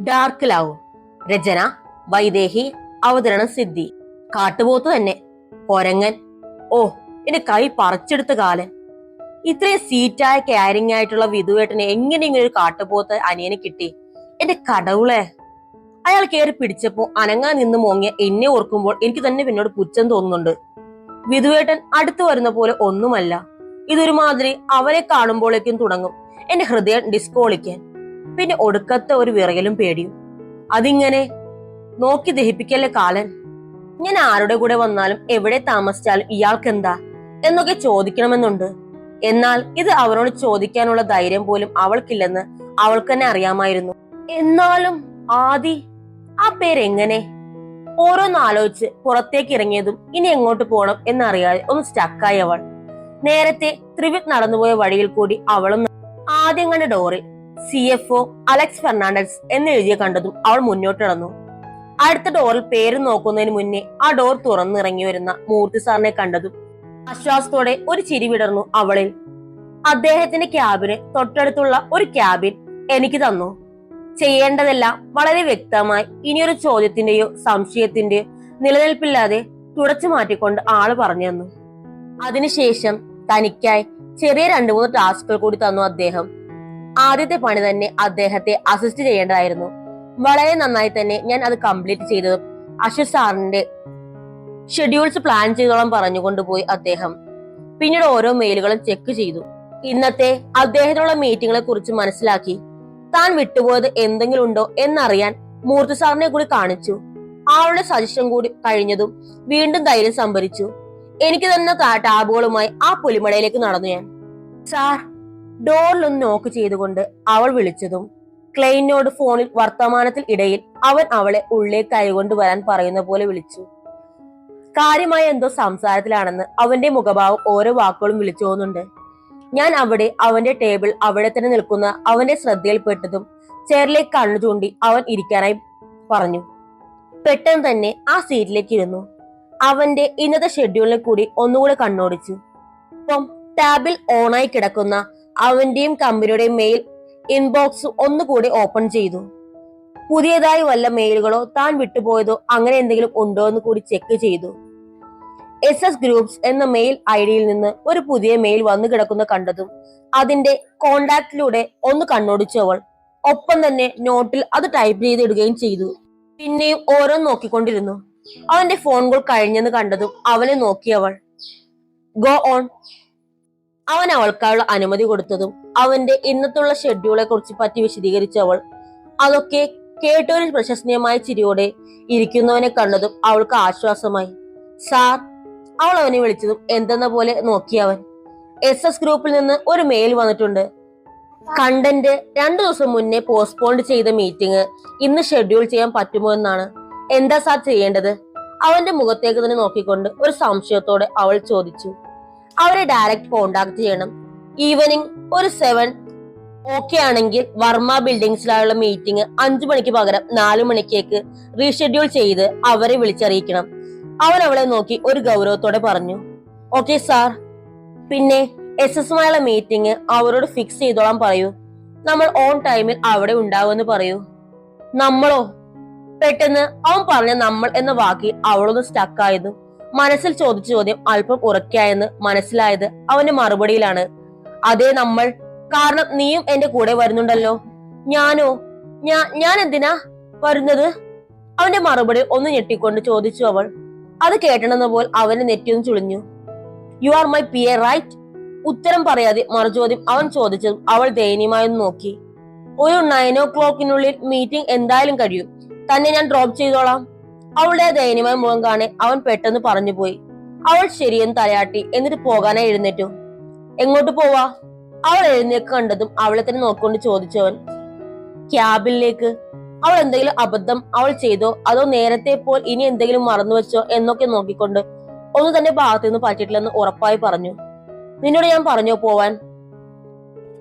Dark love രചന വൈദേഹി അവതരണം സിദ്ധി. കാട്ടുപോത്ത് തന്നെ. കൊരങ്ങൻ. ഓ എന്റെ കൈ പറിച്ചെടുത്ത കാലൻ. ഇത്രയും സീറ്റായ കാരിങ് ആയിട്ടുള്ള വിധുവേട്ടന് എങ്ങനെ ഇങ്ങനെ ഒരു കാട്ടുപോത്ത് അനിയന് കിട്ടി? എന്റെ കടവുളെ. അയാൾ കയറി പിടിച്ചപ്പോ അനങ്ങാൻ നിന്ന് മോങ്ങിയ എന്നെ ഓർക്കുമ്പോൾ എനിക്ക് തന്നെ പിന്നോട് പുച്ഛം തോന്നുന്നുണ്ട്. വിധുവേട്ടൻ അടുത്തു വരുന്ന പോലെ ഒന്നുമല്ല. ഇതൊരുമാതിരി അവനെ കാണുമ്പോഴേക്കും തുടങ്ങും. എന്റെ ഹൃദയം ഡിസ്കോളിക്കാൻ പിന്നെ ഒടുക്കത്തെ ഒരു വിറയലും പേടിയും. അതിങ്ങനെ നോക്കി ദഹിപ്പിക്കല്ലേ കാലൻ? ഞാൻ ആരുടെ കൂടെ വന്നാലും എവിടെ താമസിച്ചാലും ഇയാൾക്ക് എന്താ എന്നൊക്കെ ചോദിക്കണമെന്നുണ്ട്. എന്നാൽ ഇത് അവരോട് ചോദിക്കാനുള്ള ധൈര്യം പോലും അവൾക്കില്ലെന്ന് അവൾക്ക് തന്നെ അറിയാമായിരുന്നു. എന്നാലും ആദി ആ പേരെങ്ങനെ? ഓരോന്നാലോചിച്ച് പുറത്തേക്ക് ഇറങ്ങിയതും ഇനി എങ്ങോട്ട് പോകണം എന്നറിയാതെ ഒന്ന് സ്റ്റക്കായി അവൾ. നേരത്തെ ത്രിവിത് നടന്നുപോയ വഴിയിൽ കൂടി അവളും ആദ്യം കണ്ട ഡോറിൽ C F O Alex Fernandes എന്നെഴുതിയ കണ്ടതും അവൾ മുന്നോട്ട് നടന്നു. അടുത്ത ഡോറിൽ പേര് നോക്കുന്നതിന് മുന്നേ ആ ഡോർ തുറന്നിറങ്ങി വരുന്ന മൂർത്തി സാറിനെ കണ്ടതും ആശ്വാസത്തോടെ ഒരു ചിരി വിടർന്നു അവളിൽ. അദ്ദേഹത്തിന്റെ ക്യാബിന് തൊട്ടടുത്തുള്ള ഒരു ക്യാബിൻ എനിക്ക് തന്നു. ചെയ്യേണ്ടതെല്ലാം വളരെ വ്യക്തമായി ഇനിയൊരു ചോദ്യത്തിന്റെയോ സംശയത്തിന്റെയോ നിലനിൽപ്പില്ലാതെ തുടച്ചു മാറ്റിക്കൊണ്ട് ആൾ പറഞ്ഞു തന്നു. അതിനുശേഷം തനിക്കായി ചെറിയ രണ്ടു മൂന്ന് ടാസ്കുകൾ കൂടി തന്നു അദ്ദേഹം. ആദ്യത്തെ പണി തന്നെ അദ്ദേഹത്തെ അസിസ്റ്റ് ചെയ്യേണ്ടതായിരുന്നു. വളരെ നന്നായി തന്നെ ഞാൻ അത് കംപ്ലീറ്റ് ചെയ്തതും അശ്വത് സാറിന്റെ ഷെഡ്യൂൾസ് പ്ലാൻ ചെയ്തോളം പറഞ്ഞുകൊണ്ടുപോയി അദ്ദേഹം. പിന്നീട് ഓരോ മെയിലുകളും ചെക്ക് ചെയ്തു. ഇന്നത്തെ അദ്ദേഹത്തിനുള്ള മീറ്റിംഗുകളെ കുറിച്ച് മനസ്സിലാക്കി. താൻ വിട്ടുപോയത് എന്തെങ്കിലും ഉണ്ടോ എന്നറിയാൻ മൂർത്തി സാറിനെ കൂടി കാണിച്ചു. ആളുടെ സജഷൻ കൂടി കഴിഞ്ഞതും വീണ്ടും ധൈര്യം സംഭരിച്ചു. എനിക്ക് തന്നെ ടാബുകളുമായി ആ പുലിമടയിലേക്ക് നടന്നു ഞാൻ. സാർ ഡോറിലൊന്ന് നോക്ക് ചെയ്തുകൊണ്ട് അവൾ വിളിച്ചതും ക്ലെയിനോട് ഫോണിൽ വർത്തമാനത്തിൽ ഇടയിൽ അവൻ അവളെ ഉള്ളിലേക്ക് കൈകൊണ്ട് വരാൻ പറയുന്ന പോലെ വിളിച്ചു. കാര്യമായ എന്തോ സംസാരത്തിലാണെന്ന് അവന്റെ മുഖഭാവം ഓരോ വാക്കുകളും വിളിച്ചു പോകുന്നുണ്ട് ഞാൻ അവിടെ അവന്റെ ടേബിൾ അവിടെ തന്നെ നിൽക്കുന്ന അവന്റെ ശ്രദ്ധയിൽപ്പെട്ടതും ചെയറിലേക്ക് കണ്ണു ചൂണ്ടി അവൻ ഇരിക്കാനായി പറഞ്ഞു. പെട്ടെന്ന് തന്നെ ആ സീറ്റിലേക്ക് ഇരുന്നു. അവന്റെ ഇന്നത്തെ ഷെഡ്യൂളിനെ കൂടി ഒന്നുകൂടെ കണ്ണോടിച്ചു. ഒപ്പം ടാബിൽ ഓണായി കിടക്കുന്ന അവന്റെയും കമ്പനിയുടെയും മെയിൽ ഇൻബോക്സ് ഒന്നുകൂടി ഓപ്പൺ ചെയ്തു. പുതിയതായി വല്ല മെയിലുകളോ താൻ വിട്ടുപോയതോ അങ്ങനെ എന്തെങ്കിലും ഉണ്ടോ എന്ന് കൂടി ചെക്ക് ചെയ്തു. എസ് എസ് ഗ്രൂപ്പ്സ് എന്ന മെയിൽ ഐ ഡിയിൽ നിന്ന് ഒരു പുതിയ മെയിൽ വന്നു കിടക്കുന്ന കണ്ടതും അതിന്റെ കോണ്ടാക്റ്റിലൂടെ ഒന്ന് കണ്ണോടിച്ചവൾ ഒപ്പം തന്നെ നോട്ടിൽ അത് ടൈപ്പ് ചെയ്തിടുകയും ചെയ്തു. പിന്നെയും ഓരോന്ന് നോക്കിക്കൊണ്ടിരുന്നു. അവന്റെ ഫോൺ കോൾ കഴിഞ്ഞെന്ന് കണ്ടതും അവനെ നോക്കിയവൾ ഗോ ഓൺ അവൻ അവൾക്കായുള്ള അനുമതി കൊടുത്തതും അവന്റെ ഇന്നത്തുള്ള ഷെഡ്യൂളെ കുറിച്ച് പറ്റി വിശദീകരിച്ച അവൾ അതൊക്കെ കേട്ടോരിൽ പ്രശസ്തീയമായ ചിരിയോടെ ഇരിക്കുന്നവനെ കണ്ടതും അവൾക്ക് ആശ്വാസമായി. സാർ അവൾ അവനെ വിളിച്ചതും എന്തെന്ന പോലെ നോക്കി അവൻ. എസ് എസ് ഗ്രൂപ്പിൽ നിന്ന് ഒരു മെയിൽ വന്നിട്ടുണ്ട്. കണ്ടന്റ് രണ്ടു ദിവസം മുന്നേ പോസ്റ്റ്പോണ്ട് ചെയ്ത മീറ്റിംഗ് ഇന്ന് ഷെഡ്യൂൾ ചെയ്യാൻ പറ്റുമോ എന്നാണ്. എന്താ സാർ ചെയ്യേണ്ടത്? അവന്റെ മുഖത്തേക്ക് തന്നെ നോക്കിക്കൊണ്ട് ഒരു സംശയത്തോടെ അവൾ ചോദിച്ചു. അവരെ ഡയറക്റ്റ് കോണ്ടാക്ട് ചെയ്യണം. ഈവനിങ് ഒരു സെവൻ ഓക്കെ ആണെങ്കിൽ വർമ്മ ബിൽഡിംഗ്സിലുള്ള മീറ്റിംഗ് അഞ്ചു മണിക്ക് പകരം നാലു മണിക്കേക്ക് റീഷെഡ്യൂൾ ചെയ്ത് അവരെ വിളിച്ചറിയിക്കണം. അവൻ അവളെ നോക്കി ഒരു ഗൗരവത്തോടെ പറഞ്ഞു ഓക്കെ സാർ പിന്നെ എസ് എസുമായുള്ള മീറ്റിംഗ് അവരോട് ഫിക്സ് ചെയ്തോളാം പറയൂ. നമ്മൾ ഓൺ ടൈമിൽ അവിടെ ഉണ്ടാവുമെന്ന് പറയൂ. നമ്മളോ? പെട്ടെന്ന് അവൻ പറഞ്ഞ നമ്മൾ എന്ന വാക്കിൽ അവളൊന്ന് സ്റ്റക്കായതും മനസ്സിൽ ചോദിച്ച ചോദ്യം അല്പം ഉറക്കായെന്ന് മനസ്സിലായത് അവന്റെ മറുപടിയിലാണ്. അതേ നമ്മൾ. കാരണം നീയും എന്റെ കൂടെ വരുന്നുണ്ടല്ലോ. ഞാനോ? ഞാ ഞാൻ എന്തിനാ വരുന്നത്? അവന്റെ മറുപടി ഒന്ന് ഞെട്ടിക്കൊണ്ട് ചോദിച്ചു അവൾ. അത് കേട്ടണെന്ന പോൽ അവന്റെ നെറ്റിയൊന്ന് ചുളിഞ്ഞു. You are my P A right ഉത്തരം പറയാതെ മറുചോദ്യം അവൻ ചോദിച്ചതും അവൾ ദയനീയമായി ഒന്ന് നോക്കി. ഒരു നയൻ ഓ ക്ലോക്കിനുള്ളിൽ മീറ്റിംഗ് എന്തായാലും കഴിയും. തന്നെ ഞാൻ ഡ്രോപ്പ് ചെയ്തോളാം. അവളുടെ ദയനീയമായ മുഖം കാണെ അവൻ പെട്ടെന്ന് പറഞ്ഞു പോയി. അവൾ ശരിയെന്ന് തലയാട്ടി എന്നിട്ട് പോകാനായി എഴുന്നേറ്റു. എങ്ങോട്ട് പോവാ? അവൾ എഴുന്നേക്ക് കണ്ടതും അവളെ തന്നെ നോക്കൊണ്ട് ചോദിച്ചവൻ ക്യാബിലേക്ക്? അവൾ എന്തെങ്കിലും അബദ്ധം അവൾ ചെയ്തോ? അതോ നേരത്തെ പോൽ ഇനി എന്തെങ്കിലും മറന്നു വെച്ചോ? എന്നൊക്കെ നോക്കിക്കൊണ്ട് ഒന്നും തന്റെ ഭാഗത്തു നിന്ന് പറ്റിയിട്ടില്ലെന്ന് ഉറപ്പായി പറഞ്ഞു. നിന്നോട് ഞാൻ പറഞ്ഞോ പോവാൻ?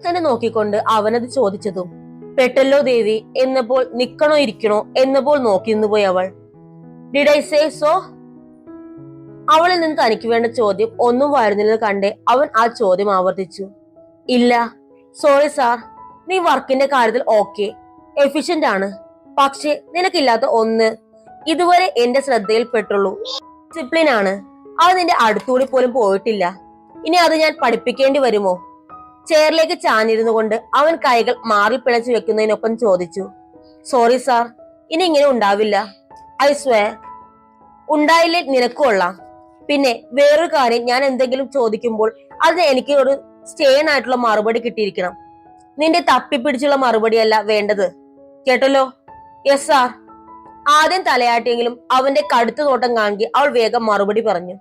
തന്നെ നോക്കിക്കൊണ്ട് അവനത് ചോദിച്ചതും പെട്ടല്ലോ ദേവി എന്നപ്പോൾ നിക്കണോ ഇരിക്കണോ? എന്നപ്പോൾ നോക്കി നിന്ന് പോയി അവൾ. ഡിഡ് ഐ സേ സോ അവളിൽ നിന്ന് തനിക്ക് വേണ്ട ചോദ്യം ഒന്നും വരുന്നില്ലെന്ന് കണ്ടേ അവൻ ആ ചോദ്യം ആവർത്തിച്ചു. ഇല്ല സോറി സാർ നീ വർക്കിന്റെ കാര്യത്തിൽ ഓക്കെ എഫിഷ്യന്റ് ആണ്. പക്ഷെ നിനക്കില്ലാത്ത ഒന്ന്. ഇതുവരെ എന്റെ ശ്രദ്ധയിൽ പെട്ടുള്ളൂ ഡിസിപ്ലിൻ ആണ്. അത് നിന്റെ അടുത്തുകൂടി പോലും പോയിട്ടില്ല. ഇനി അത് ഞാൻ പഠിപ്പിക്കേണ്ടി വരുമോ? ചെയറിലേക്ക് ചാഞ്ഞിരുന്നു കൊണ്ട് അവൻ കൈകൾ മാറി പിണച്ചു വെക്കുന്നതിനൊപ്പം ചോദിച്ചു. സോറി സാർ ഇനി ഇങ്ങനെ ഉണ്ടാവില്ല. ഐ സ്വേ ഉണ്ടായില്ലേ നിനക്ക് പിന്നെ വേറൊരു കാര്യം ഞാൻ എന്തെങ്കിലും ചോദിക്കുമ്പോൾ അതിന് എനിക്ക് ഒരു സ്റ്റേൺ ആയിട്ടുള്ള മറുപടി കിട്ടിയിരിക്കണം. നിന്റെ തപ്പി തപ്പിപ്പിടിച്ചുള്ള മറുപടിയല്ല വേണ്ടത്. കേട്ടല്ലോ? യെസ് സാർ ആദ്യം തലയാട്ടിയെങ്കിലും അവന്റെ കടുത്ത നോട്ടം കാണി അവൾ വേഗം മറുപടി പറഞ്ഞു.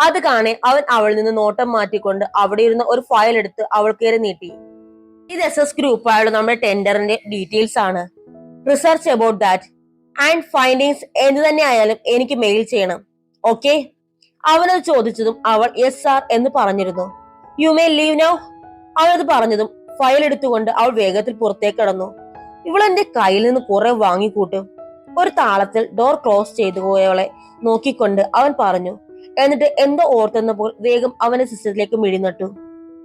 അത് കാണെ അവൻ അവളിൽ നിന്ന് നോട്ടം മാറ്റിക്കൊണ്ട് അവിടെ ഇരുന്ന ഒരു ഫയൽ എടുത്ത് അവൾക്കേറെ നീട്ടി. ഇത് എസ് എസ് ഗ്രൂപ്പായുള്ള നമ്മുടെ ടെൻഡറിന്റെ ഡീറ്റെയിൽസ് ആണ്. Research about that and findings എന്ത് തന്നെ ആയാലും എനിക്ക് മെയിൽ ചെയ്യണം. ഓക്കെ അവനത് ചോദിച്ചതും അവൾ യെസ് സാർ എന്ന് പറഞ്ഞിരുന്നു. യു മേ ലീവ് നൗ അവനത് പറഞ്ഞതും ഫയൽ എടുത്തുകൊണ്ട് അവൾ വേഗത്തിൽ പുറത്തേക്ക് കടന്നു. ഇവളെന്റെ കയ്യിൽ നിന്ന് കുറെ വാങ്ങിക്കൂട്ടും. ഒരു താളത്തിൽ ഡോർ ക്ലോസ് ചെയ്തു പോയവളെ നോക്കിക്കൊണ്ട് അവൻ പറഞ്ഞു. എന്നിട്ട് എന്തോ ഓർത്തെന്നപ്പോൾ വേഗം അവന്റെ സിസ്റ്റത്തിലേക്ക് മിഴിനട്ടു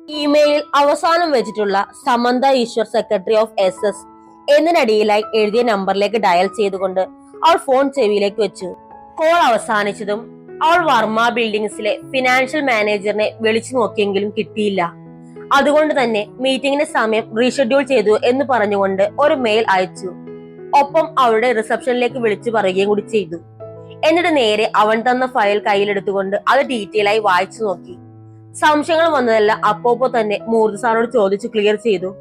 ഇമെയിൽ അവസാനം വെച്ചിട്ടുള്ള Samantha Eshwar secretary of S S എന്നതിനടിയിലായി എഴുതിയ നമ്പറിലേക്ക് ഡയൽ ചെയ്തുകൊണ്ട് അവൾ ഫോൺ ചെവിയിലേക്ക് വെച്ചു. കോൾ അവസാനിച്ചതും അവൾ വർമ്മ ബിൽഡിംഗ്സിലെ ഫിനാൻഷ്യൽ മാനേജറിനെ വിളിച്ചു നോക്കിയെങ്കിലും കിട്ടിയില്ല. അതുകൊണ്ട് തന്നെ മീറ്റിംഗിന്റെ സമയം റീഷെഡ്യൂൾ ചെയ്തു എന്ന് പറഞ്ഞുകൊണ്ട് ഒരു മെയിൽ അയച്ചു. ഒപ്പം അവളുടെ റിസപ്ഷനിലേക്ക് വിളിച്ചു പറയുകയും കൂടി ചെയ്തു. എന്നിട്ട് നേരെ അവൻ തന്ന ഫയൽ കയ്യിലെടുത്തുകൊണ്ട് അത് ഡീറ്റെയിൽ ആയി വായിച്ചു നോക്കി. സംശയങ്ങൾ വന്നതെല്ലാം അപ്പോപ്പോ തന്നെ മൂർത്തി സാറോട് ചോദിച്ചു ക്ലിയർ ചെയ്തു.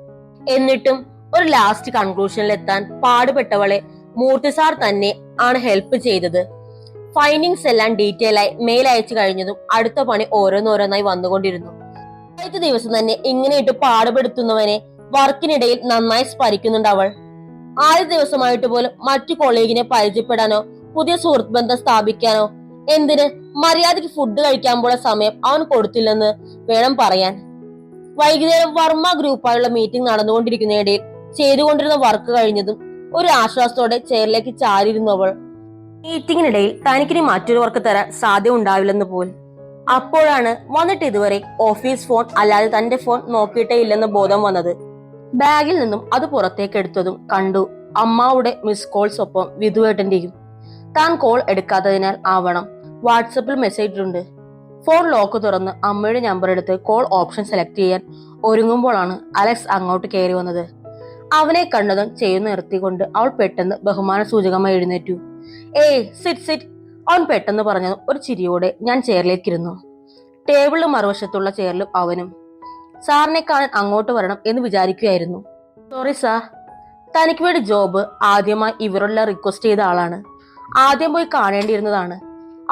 എന്നിട്ടും ഒരു ലാസ്റ്റ് കൺക്ലൂഷനിൽ എത്താൻ പാടുപെട്ടവളെ മൂർത്തി സാർ തന്നെ ആണ് ഹെൽപ്പ് ചെയ്തത്. ഫൈൻഡിങ്സ് എല്ലാം ഡീറ്റെയിൽ ആയി മെയിൽ അയച്ചു കഴിഞ്ഞതും അടുത്ത പണി ഓരോന്നോരോന്നായി വന്നുകൊണ്ടിരുന്നു. ആദ്യത്തെ ദിവസം തന്നെ ഇങ്ങനെയിട്ട് പാടുപെടുത്തുന്നവനെ വർക്കിനിടയിൽ നന്നായി സ്മരിക്കുന്നുണ്ട് അവൾ. ആദ്യ ദിവസമായിട്ട് പോലും മറ്റു കൊളീഗിനെ പരിചയപ്പെടാനോ പുതിയ സുഹൃത്ത് ബന്ധം സ്ഥാപിക്കാനോ എന്തിന് മര്യാദയ്ക്ക് ഫുഡ് കഴിക്കാൻ പോയ സമയം അവൻ കൊടുത്തില്ലെന്ന് വേണം പറയാൻ. വൈകുന്നേരം വർമ്മ ഗ്രൂപ്പായുള്ള മീറ്റിംഗ് നടന്നുകൊണ്ടിരിക്കുന്നതിനിടയിൽ ചെയ്തുകൊണ്ടിരുന്ന വർക്ക് കഴിഞ്ഞതും ഒരു ആശ്വാസത്തോടെ ചെയറിലേക്ക് ചാരിയിരുന്നു അവൾ. മീറ്റിംഗിനിടയിൽ തനിക്കിനി മറ്റൊരു വർക്ക് തരാൻ സാധ്യത ഉണ്ടാവില്ലെന്ന് അപ്പോഴാണ് വന്നിട്ട് ഇതുവരെ ഓഫീസ് ഫോൺ അല്ലാതെ തന്റെ ഫോൺ നോക്കിയിട്ടേ ഇല്ലെന്ന് ബോധം വന്നത്. ബാഗിൽ നിന്നും അത് പുറത്തേക്ക് എടുത്തതും കണ്ടു അമ്മാവുടെ മിസ് കോൾസ് ഒപ്പം വിധുവേട്ടന്റെയും താൻ കോൾ എടുക്കാത്തതിനാൽ ആവണം. വാട്സപ്പിൽ മെസ്സേജ് ഉണ്ട്. ഫോൺ ലോക്ക് തുറന്ന് അമ്മയുടെ നമ്പർ എടുത്ത് കോൾ ഓപ്ഷൻ സെലക്ട് ചെയ്യാൻ ഒരുങ്ങുമ്പോഴാണ് അലക്സ് അങ്ങോട്ട് കയറി വന്നത്. അവനെ കണ്ടതും ചെയ്യുന്ന നിർത്തിക്കൊണ്ട് അവൾ പെട്ടെന്ന് ബഹുമാന സൂചകമായി എഴുന്നേറ്റു. ഏയ് സിറ്റ് സിറ്റ് അവൻ പെട്ടെന്ന് പറഞ്ഞതും ഒരു ചിരിയോടെ ഞാൻ ചെയറിലേക്കിരുന്നു. ടേബിളിലും മറുവശത്തുള്ള ചെയറിലും അവനും സാറിനെ കാണാൻ അങ്ങോട്ട് വരണം എന്ന് വിചാരിക്കുകയായിരുന്നു. സോറി സാർ തനിക്ക് വേണ്ടി ജോബ് ആദ്യമായി ഇവരെല്ലാം റിക്വസ്റ്റ് ചെയ്ത ആളാണ്. ആദ്യം പോയി കാണേണ്ടിയിരുന്നതാണ്.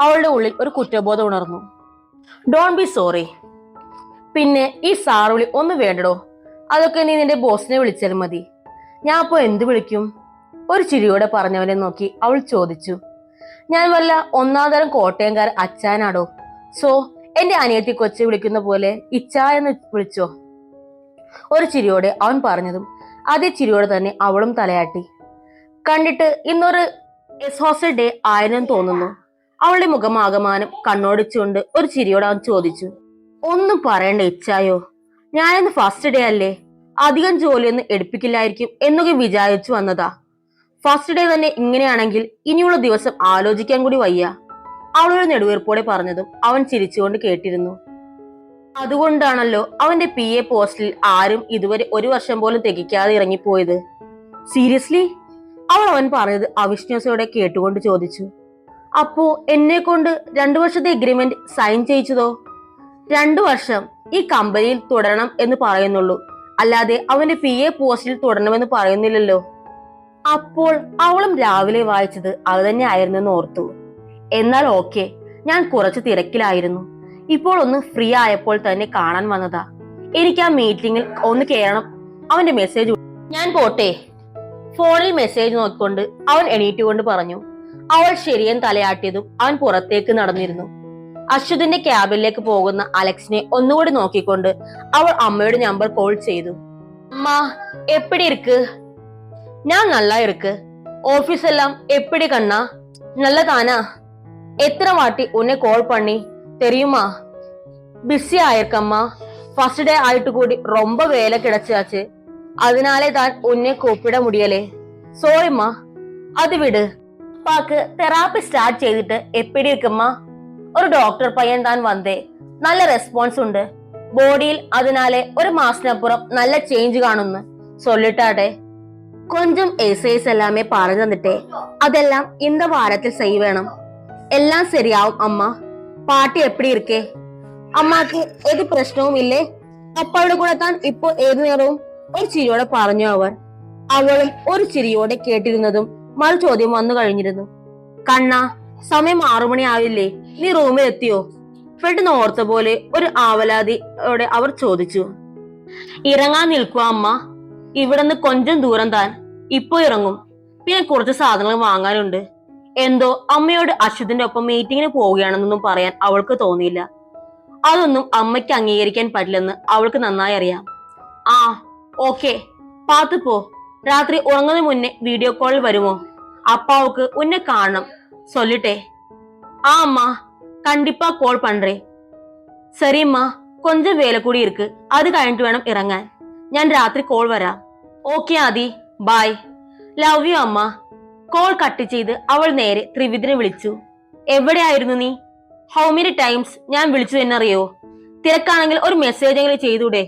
അവളുടെ ഉള്ളിൽ ഒരു കുറ്റബോധം ഉണർന്നു. ഡോൺ ബി സോറി പിന്നെ ഈ സാർ വിളി ഒന്ന് വേണ്ടടോ? അതൊക്കെ നീ നിന്റെ ബോസിനെ വിളിച്ചാൽ മതി. ഞാൻ അപ്പോ എന്ത് വിളിക്കും? ഒരു ചിരിയോടെ പറഞ്ഞവനെ നോക്കി അവൾ ചോദിച്ചു. ഞാൻ വല്ല ഒന്നാം തരം കോട്ടയംകാർ അച്ചാനാടോ സോ എന്റെ അനിയത്തി കൊച്ചു വിളിക്കുന്ന പോലെ ഇച്ച എന്ന് വിളിച്ചോ? ഒരു ചിരിയോടെ അവൻ പറഞ്ഞതും അതേ ചിരിയോടെ തന്നെ അവളും തലയാട്ടി. കണ്ടിട്ട് ഇന്നൊരു എസ് ഹോസ്റ്റൽ ഡേ ആയെന്ന് തോന്നുന്നു. അവളുടെ മുഖമാകമാനം കണ്ണോടിച്ചുകൊണ്ട് ഒരു ചിരിയോടെ അവൻ ചോദിച്ചു. ഒന്നും പറയണ്ട ഇച്ചായോ? ഞാനിന്ന് ഫസ്റ്റ് ഡേ അല്ലേ? അധികം ജോലിയൊന്നും എടുപ്പിക്കില്ലായിരിക്കും എന്നൊക്കെ വിചാരിച്ചു വന്നതാ. ഫസ്റ്റ് ഡേ തന്നെ ഇങ്ങനെയാണെങ്കിൽ ഇനിയുള്ള ദിവസം ആലോചിക്കാൻ കൂടി വയ്യ. അവളൊരു നെടുവീർപ്പോടെ പറഞ്ഞതും അവൻ ചിരിച്ചുകൊണ്ട് കേട്ടിരുന്നു. അതുകൊണ്ടാണല്ലോ അവന്റെ പി എ പോസ്റ്റിൽ ആരും ഇതുവരെ ഒരു വർഷം പോലും തികയ്ക്കാതെ ഇറങ്ങിപ്പോയത്. സീരിയസ്ലി അവൾ അവൻ പറഞ്ഞത് അവിശ്വാസയോടെ കേട്ടുകൊണ്ട് ചോദിച്ചു. അപ്പോ എന്നെ കൊണ്ട് രണ്ടു വർഷത്തെ എഗ്രിമെന്റ് സൈൻ ചെയ്യിച്ചതോ? രണ്ടു വർഷം ഈ കമ്പനിയിൽ തുടരണം എന്ന് പറയുന്നുള്ളൂ. അല്ലാതെ അവന്റെ പി എ പോസ്റ്റിൽ തുടരണമെന്ന് പറയുന്നില്ലല്ലോ. അപ്പോൾ അവളും രാവിലെ വായിച്ചത് അത് തന്നെ ആയിരുന്നെന്ന് ഓർത്തു. എന്നാൽ ഓക്കെ ഞാൻ കുറച്ച് തിരക്കിലായിരുന്നു. ഇപ്പോൾ ഒന്ന് ഫ്രീ ആയപ്പോൾ തന്നെ കാണാൻ വന്നതാ. എനിക്ക് ആ മീറ്റിംഗിൽ ഒന്ന് കയറണം അവന്റെ മെസ്സേജ് ഞാൻ പോട്ടെ. ഫോണിൽ മെസ്സേജ് നോക്കിക്കൊണ്ട് അവൻ എണീറ്റുകൊണ്ട് പറഞ്ഞു. അവൾ ശരിയൻ തലയാട്ടിയതും അവൻ പുറത്തേക്ക് നടന്നിരുന്നു. അശ്വതിന്റെ ക്യാബിനിലേക്ക് പോകുന്ന അലക്സിനെ ഒന്നുകൂടി നോക്കിക്കൊണ്ട് അവൾ അമ്മയുടെ നമ്പർ കോൾ ചെയ്തു. അമ്മ എപ്പിടി ഇരിക്ക്? ഞാൻ നല്ല ഇരിക്ക്. ഓഫീസെല്ലാം എപ്പിടി കണ്ണാ? നല്ല താനാ. എത്ര വാട്ടി ഉന്നെ കോൾ പണി തെരയുമാ. ബിസി ആയിരിക്കമ്മ. ഫസ്റ്റ് ഡേ ആയിട്ട് കൂടി ரொம்ப വേല കിടച്ചാച്ച്. അതിനാലെ താൻ ഉന്നെ കൂപ്പിട മുടിയലേ. സോറിമ്മ. അത് വിട്. പാക്ക് തെറാപ്പി സ്റ്റാർട്ട് ചെയ്തിട്ട് എപ്പിടി ഇരിക്കമ്മ? ഒരു ഡോക്ടർ പയ്യൻ താൻ വന്നേ. നല്ല റെസ്പോൺസ് ഉണ്ട്. ബോഡിയിൽ അതിനാലെ ഒരു മാസത്തിനപ്പുറം നല്ല ചേഞ്ച് കാണുന്നു. സൊല്ലിട്ടാട്ടെ. കൊഞ്ചം എസൈസ് എല്ലാമേ പറഞ്ഞു തന്നിട്ടേ. അതെല്ലാം ഇന്ന വാരത്തിൽ സെയ് വേണം. എല്ലാം ശരിയാവും അമ്മ. പാട്ടി എപ്പിടി ഇരിക്കേ? അമ്മയ്ക്ക് ഒരു പ്രശ്നവും ഇല്ലേ? അപ്പയുടെ കൂടെ താൻ ഇപ്പൊ ഏത് നേരവും ഒരു ചിരിയോടെ പറഞ്ഞു അവർ. അവളും ഒരു ചിരിയോടെ കേട്ടിരുന്നതും മറു ചോദ്യം വന്നു കഴിഞ്ഞിരുന്നു. കണ്ണ സമയം ആറുമണി ആവില്ലേ നീ റൂമിൽ എത്തിയോ? പെട്ടെന്ന് ഓർത്ത പോലെ ഒരു ആവലാതിയോടെ അവർ ചോദിച്ചു. ഇറങ്ങാൻ നിൽക്കുക അമ്മ. ഇവിടുന്ന് കൊഞ്ചം ദൂരം താൻ. ഇപ്പോ ഇറങ്ങും. പിന്നെ കുറച്ച് സാധനങ്ങൾ വാങ്ങാനുണ്ട്. എന്തോ അമ്മയോട് അശ്വതിന്റെ ഒപ്പം മീറ്റിങ്ങിന് പോവുകയാണെന്നൊന്നും പറയാൻ അവൾക്ക് തോന്നിയില്ല. അതൊന്നും അമ്മയ്ക്ക് അംഗീകരിക്കാൻ പറ്റില്ലെന്ന് അവൾക്ക് നന്നായി അറിയാം. ആ ഓക്കെ പാത്തു പോ. രാത്രി ഉറങ്ങുന്നതിന് മുന്നേ വീഡിയോ കോളിൽ വരുമോ? അപ്പാവുക്ക് ഉന്നെ കാണണം. சொல்லிட்டே. ஆமா கண்டிப்பா கால் பண்றேன். சரிம்மா கொஞ்சம் വേല കൂടി இருக்கு. அது கழிஞ்சு വേണം ഇറങ്ങാൻ ഞാൻ രാത്രി കോൾ വരാം. Okay Aadi. Bye love you അമ്മ. കോൾ കട്ട് ചെയ്ത് അവൾ നേരെ ത്രിവിദിനെ വിളിച്ചു. എവിടെയായിരുന്നു നീ? ഹൗ മെനി ടൈംസ് ഞാൻ വിളിച്ചു എന്നറിയോ? തിരക്കാണെങ്കിൽ ഒരു മെസ്സേജ് എങ്കിലും ചെയ്തൂടെ?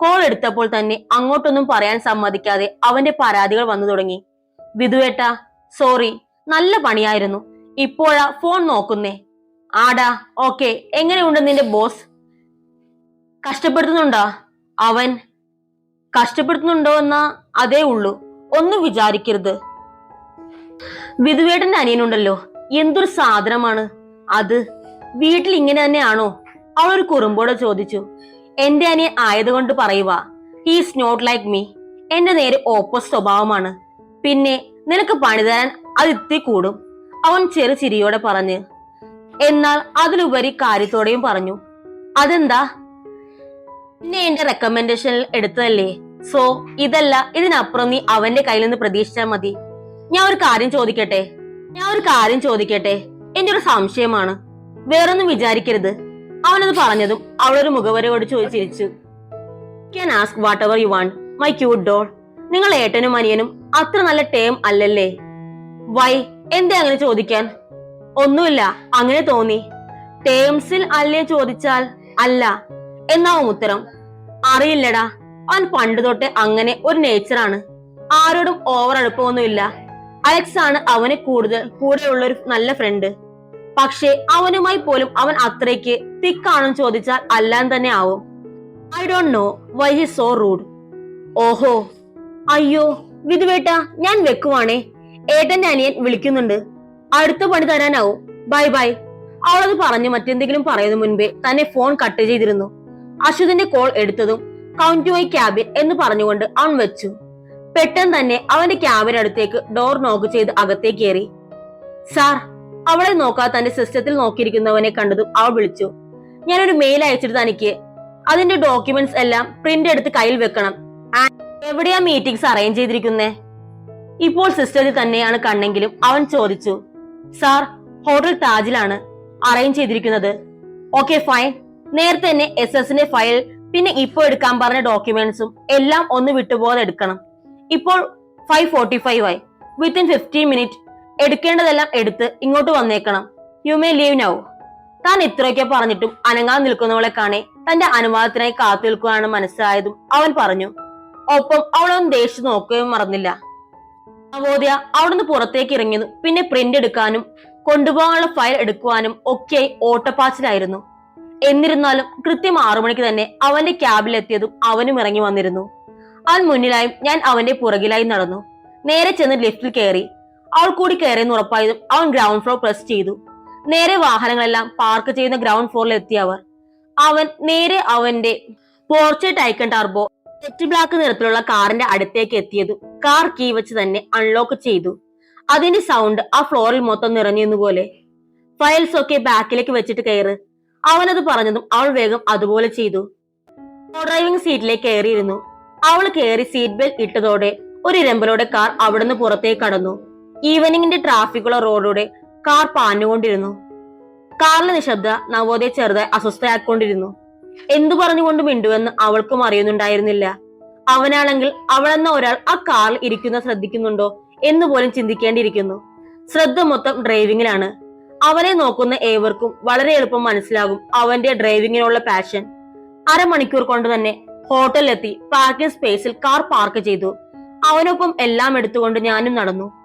കോൾ എടുത്തപ്പോൾ തന്നെ അങ്ങോട്ടൊന്നും പറയാൻ സമ്മതിക്കാതെ അവന്റെ പരാതികൾ വന്നു തുടങ്ങി. വിധുവേട്ട സോറി നല്ല പണിയായിരുന്നു. ഇപ്പോഴാ ഫോൺ നോക്കുന്നേ. ആടാ ഓക്കെ എങ്ങനെയുണ്ട് നിന്റെ ബോസ് കഷ്ടപ്പെടുത്തുന്നുണ്ടോ? അവൻ കഷ്ടപ്പെടുത്തുന്നുണ്ടോ എന്നാ അതേ ഉള്ളൂ. ഒന്നും വിചാരിക്കരുത്. വിധുവേട്ടന്റെ അനിയനുണ്ടല്ലോ. എന്തൊരു സാധനമാണ് അത്. വീട്ടിൽ ഇങ്ങനെ തന്നെയാണോ? അവൾ ഒരു കുറുമ്പോടെ ചോദിച്ചു. എന്റെ അനിയൻ ആയതുകൊണ്ട് പറയുക ഹീസ് നോട്ട് ലൈക്ക് മീ എന്റെ നേരെ ഓപ്പോസിറ്റ് സ്വഭാവമാണ്. പിന്നെ നിനക്ക് പണി തരാൻ അത് കൂടും അവൻ ചെറു ചിരിയോടെ പറഞ്ഞ് എന്നാൽ അതിലുപരി കാര്യത്തോടെയും പറഞ്ഞു. അതെന്താ? പിന്നെ എന്റെ റെക്കമെൻഡേഷനിൽ എടുത്തതല്ലേ? സോ ഇതല്ല ഇതിനപ്പുറം നീ അവന്റെ കയ്യിൽ നിന്ന് പ്രതീക്ഷിച്ചാൽ മതി. ഞാൻ ഒരു കാര്യം ചോദിക്കട്ടെ? ഞാൻ ഒരു കാര്യം ചോദിക്കട്ടെ? എന്റെ ഒരു സംശയമാണ്. വേറൊന്നും വിചാരിക്കരുത്. അവനത് പറഞ്ഞതും അവളൊരു മുഖവരയോട് ചോദിച്ചിരിച്ചു can ask whatever you want my cute doll നിങ്ങൾ ഏട്ടനും അനിയനും അത്ര നല്ല ടേം അല്ലല്ലേ? വൈ എന്താ അങ്ങനെ ചോദിക്കാൻ? ഒന്നുമില്ല അങ്ങനെ തോന്നി. ടേംസിൽ അല്ലേ ചോദിച്ചാൽ? അല്ല എന്നാവും ഉത്തരം. അറിയില്ലടാ അവൻ പണ്ട് തൊട്ടേ അങ്ങനെ ഒരു നേച്ചറാണ് ആരോടും ഓവർ അടുപ്പമൊന്നുമില്ല. അലക്സ് ആണ് അവന് കൂടുതൽ കൂടെയുള്ള ഒരു നല്ല ഫ്രണ്ട് പക്ഷേ അവനുമായി പോലും അവൻ അത്രയ്ക്ക് തിക്കാണെന്ന് ചോദിച്ചാൽ അല്ലാൻ തന്നെ ആവും. I don't know why he so rude ഓഹോ. അയ്യോ വിധുവേട്ട ഞാൻ വെക്കുവാണേ. ഏട്ടന്റെ അനിയൻ വിളിക്കുന്നുണ്ട്. അടുത്ത പണി തരാനാവും. Bye bye. അവളത് പറഞ്ഞു മറ്റെന്തെങ്കിലും പറയുന്ന മുൻപേ തന്നെ ഫോൺ കട്ട് ചെയ്തിരുന്നു. അശ്വതിന്റെ കോൾ എടുത്തതും കൗണ്ട് മൈ ക്യാബിൻ എന്ന് പറഞ്ഞുകൊണ്ട് അവൻ വെച്ചു. പെട്ടെന്ന് തന്നെ അവന്റെ ക്യാബിനടുത്തേക്ക് ഡോർ നോക്ക് ചെയ്ത് അകത്തേക്ക് കയറി. സാർ അവളെ നോക്കാതെ തന്റെ സിസ്റ്റത്തിൽ നോക്കിയിരിക്കുന്നവനെ കണ്ടതും അവൾ വിളിച്ചു. ഞാനൊരു മെയിൽ അയച്ചിട്ട് തനിക്ക്. അതിന്റെ ഡോക്യുമെന്റ്സ് എല്ലാം പ്രിന്റ് എടുത്ത് കയ്യിൽ വെക്കണം. എവിടെയാ മീറ്റിംഗ്സ് അറേഞ്ച് ചെയ്തിരിക്കുന്നേ? ഇപ്പോൾ സിസ്റ്ററിൽ തന്നെയാണ് കണ്ണെങ്കിലും അവൻ ചോദിച്ചു സാർ ഹോട്ടൽ താജിലാണ് അറേഞ്ച് ചെയ്തിരിക്കുന്നത്. ഓക്കെ ഫൈൻ നേരത്തെ തന്നെ എസ് എസിന്റെ ഫയൽ പിന്നെ ഇപ്പോൾ എടുക്കാൻ പറഞ്ഞ ഡോക്യുമെന്റ്സും എല്ലാം ഒന്ന് വിട്ടുപോകാതെ എടുക്കണം. ഇപ്പോൾ ഫൈവ് ഫോർട്ടി ഫൈവ് ആയി. വിത്തിൻ ഫിഫ്റ്റീൻ മിനിറ്റ് എടുക്കേണ്ടതെല്ലാം എടുത്ത് ഇങ്ങോട്ട് വന്നേക്കണം. യു മേ ലീവ് നൗ താൻ ഇത്രയൊക്കെ പറഞ്ഞിട്ടും അനങ്ങാൻ നിൽക്കുന്നവളെ കാണേ തന്റെ അനുവാദത്തിനായി കാത്തു നിൽക്കുകയാണ് മനസ്സിലായതും അവൻ പറഞ്ഞു. ഒപ്പം അവളൊന്നും ദേഷ്യം നോക്കുകയും മറന്നില്ല. നവോദയ അവിടുന്ന് പുറത്തേക്ക് ഇറങ്ങിയത് പിന്നെ പ്രിന്റ് എടുക്കാനും കൊണ്ടുപോകാനുള്ള ഫയൽ എടുക്കുവാനും ഒക്കെ ഓട്ടപ്പാച്ചിലായിരുന്നു. എന്നിരുന്നാലും കൃത്യം ആറു മണിക്ക് തന്നെ അവന്റെ ക്യാബിലെത്തിയതും അവനും ഇറങ്ങി വന്നിരുന്നു. അവൻ മുന്നിലായും ഞാൻ അവന്റെ പുറകിലായി നടന്നു. നേരെ ചെന്ന് ലിഫ്റ്റിൽ കയറി. അവൾ കൂടി കയറിയെന്ന് ഉറപ്പായതും അവൻ ഗ്രൗണ്ട് ഫ്ലോർ പ്രസ് ചെയ്തു. നേരെ വാഹനങ്ങളെല്ലാം പാർക്ക് ചെയ്യുന്ന ഗ്രൗണ്ട് ഫ്ലോറിൽ എത്തിയ അവർ. അവൻ നേരെ അവന്റെ Porsche Taycan Turbo jet black നിറത്തിലുള്ള കാറിന്റെ അടുത്തേക്ക് എത്തിയതും കാർ കീ വെച്ച് തന്നെ അൺലോക്ക് ചെയ്തു. അതിന്റെ സൗണ്ട് ആ ഫ്ലോറിൽ മൊത്തം നിറഞ്ഞിരുന്നു പോലെ. ഫയൽസ് ഒക്കെ ബാക്കിലേക്ക് വെച്ചിട്ട് കയറ്. അവനത് പറഞ്ഞതും അവൾ വേഗം അതുപോലെ ചെയ്തു. ഡ്രൈവിംഗ് സീറ്റിലേക്ക് കയറിയിരുന്നു. അവൾ കയറി സീറ്റ് ബെൽറ്റ് ഇട്ടതോടെ ഒരു ഇരമ്പലോടെ കാർ അവിടുന്ന് പുറത്തേക്ക് കടന്നു. ഈവനിങ്ങിന്റെ ട്രാഫിക്കുള്ള റോഡിലൂടെ കാർ പാഞ്ഞുകൊണ്ടിരുന്നു. കാറിലെ നിശബ്ദ നവോദയ ചെറുതായി അസ്വസ്ഥയാക്കൊണ്ടിരുന്നു എന്തു പറഞ്ഞുകൊണ്ട് മിണ്ടുവെന്ന് അവൾക്കും അറിയുന്നുണ്ടായിരുന്നില്ല. അവനാണെങ്കിൽ അവളെന്ന ഒരാൾ ആ കാറിൽ ഇരിക്കുന്ന ശ്രദ്ധിക്കുന്നുണ്ടോ എന്ന് പോലും ചിന്തിക്കേണ്ടിയിരിക്കുന്നു. ശ്രദ്ധ മൊത്തം ഡ്രൈവിംഗിലാണ് അവനെ നോക്കുന്ന ഏവർക്കും വളരെ എളുപ്പം മനസ്സിലാകും അവന്റെ ഡ്രൈവിങ്ങിനുള്ള പാഷൻ അരമണിക്കൂർ കൊണ്ട് തന്നെ ഹോട്ടലിലെത്തി പാർക്കിംഗ് സ്പേസിൽ കാർ പാർക്ക് ചെയ്തു. അവനൊപ്പം എല്ലാം എടുത്തുകൊണ്ട് ഞാനും നടന്നു.